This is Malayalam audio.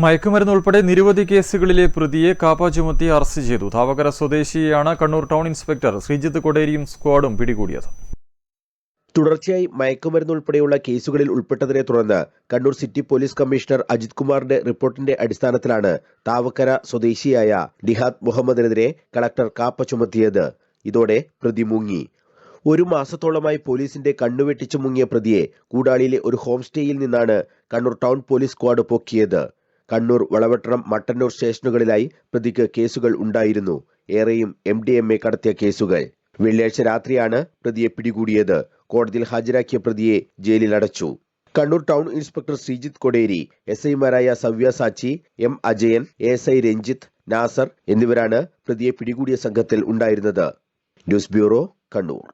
മയക്കുമരുന്ന് ഉൾപ്പെടെ നിരവധി കേസുകളിലെ പ്രതിയെ കാപ്പ ചുമത്തി അറസ്റ്റ് ചെയ്തു. താവക്കര സ്വദേശിയെയാണ് കണ്ണൂർ ടൗൺ ഇൻസ്പെക്ടർ ശ്രീജിത്ത് കൊടേരിയും സ്ക്വാഡും പിടികൂടിയത്. തുടർച്ചയായി മയക്കുമരുന്ന് ഉൾപ്പെടെയുള്ള കേസുകളിൽ ഉൾപ്പെട്ടതിനെ തുടർന്ന് Kannur city police commissioner Ajith കുമാറിന്റെ റിപ്പോർട്ടിന്റെ അടിസ്ഥാനത്തിലാണ് താവക്കര സ്വദേശിയായ നിഹാദ് മുഹമ്മദിനെതിരെ കളക്ടർ കാപ്പ ചുമത്തിയത്. ഇതോടെ പ്രതി മുങ്ങി. ഒരു മാസത്തോളമായി പോലീസിന്റെ കണ്ണുവെട്ടിച്ചു മുങ്ങിയ പ്രതിയെ കൂടാളിയിലെ ഒരു ഹോം സ്റ്റേയിൽ നിന്നാണ് കണ്ണൂർ ടൗൺ പോലീസ് സ്ക്വാഡ് പൊക്കിയത്. കണ്ണൂർ വളവട്ടണം മട്ടന്നൂർ സ്റ്റേഷനുകളിലായി പ്രതിക്ക് കേസുകൾ ഉണ്ടായിരുന്നു. ഏറെയും എം ഡി എം എ കടത്തിയ കേസുകൾ. വെള്ളിയാഴ്ച രാത്രിയാണ് പ്രതിയെ പിടികൂടിയത്. കോടതിയിൽ ഹാജരാക്കിയ പ്രതിയെ ജയിലിൽ അടച്ചു. Kannur town inspector Sreejith Koderi S ഐമാരായ Savya Sachi M Ajayan S I Ranjith Nasar എന്നിവരാണ് പ്രതിയെ പിടികൂടിയ സംഘത്തിൽ ഉണ്ടായിരുന്നത്. News bureau Kannur.